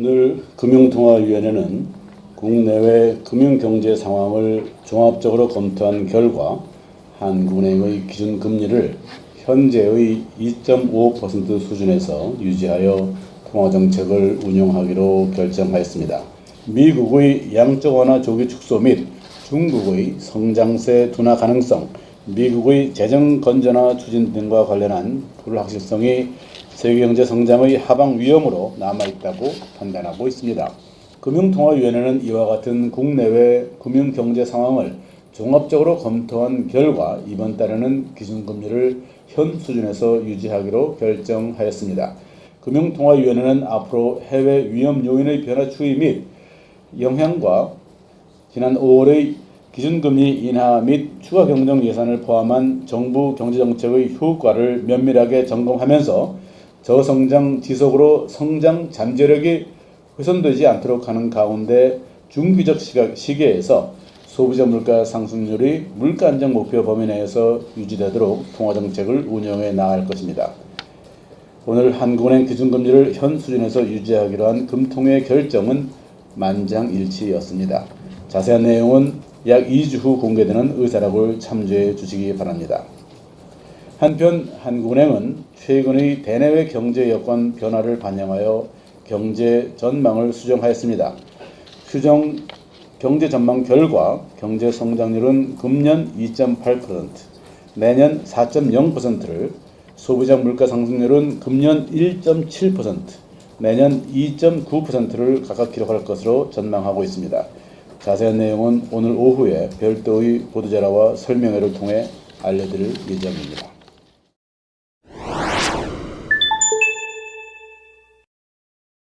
오늘 금융통화위원회는 국내외 금융경제 상황을 종합적으로 검토한 결과 한국은행의 기준금리를 현재의 2.5% 수준에서 유지하여 통화정책을 운영하기로 결정하였습니다. 미국의 양적 완화 조기 축소 및 중국의 성장세 둔화 가능성, 미국의 재정 건전화 추진 등과 관련한 불확실성이 세계 경제 성장의 하방 위험으로 남아 있다고 판단하고 있습니다. 금융통화위원회는 이와 같은 국내외 금융 경제 상황을 종합적으로 검토한 결과 이번 달에는 기준금리를 현 수준에서 유지하기로 결정하였습니다. 금융통화위원회는 앞으로 해외 위험 요인의 변화 추이 및 영향과 지난 5월의 기준금리 인하 및 추가 경정 예산을 포함한 정부 경제정책의 효과를 면밀하게 점검하면서 저성장 지속으로 성장 잠재력이 훼손되지 않도록 하는 가운데 중기적 시각, 시기에서 소비자 물가 상승률이 물가 안정 목표 범위 내에서 유지되도록 통화 정책을 운영해 나갈 것입니다. 오늘 한국은행 기준금리를 현 수준에서 유지하기로 한 금통의 결정은 만장일치였습니다. 자세한 내용은 약 2주 후 공개되는 의사락을 참조해 주시기 바랍니다. 한편 한국은행은 최근의 대내외 경제 여건 변화를 반영하여 경제 전망을 수정하였습니다. 수정 경제 전망 결과 경제 성장률은 금년 2.8%, 내년 4.0%를 소비자 물가 상승률은 금년 1.7%, 내년 2.9%를 각각 기록할 것으로 전망하고 있습니다. 자세한 내용은 오늘 오후에 별도의 보도자료와 설명회를 통해 알려드릴 예정입니다.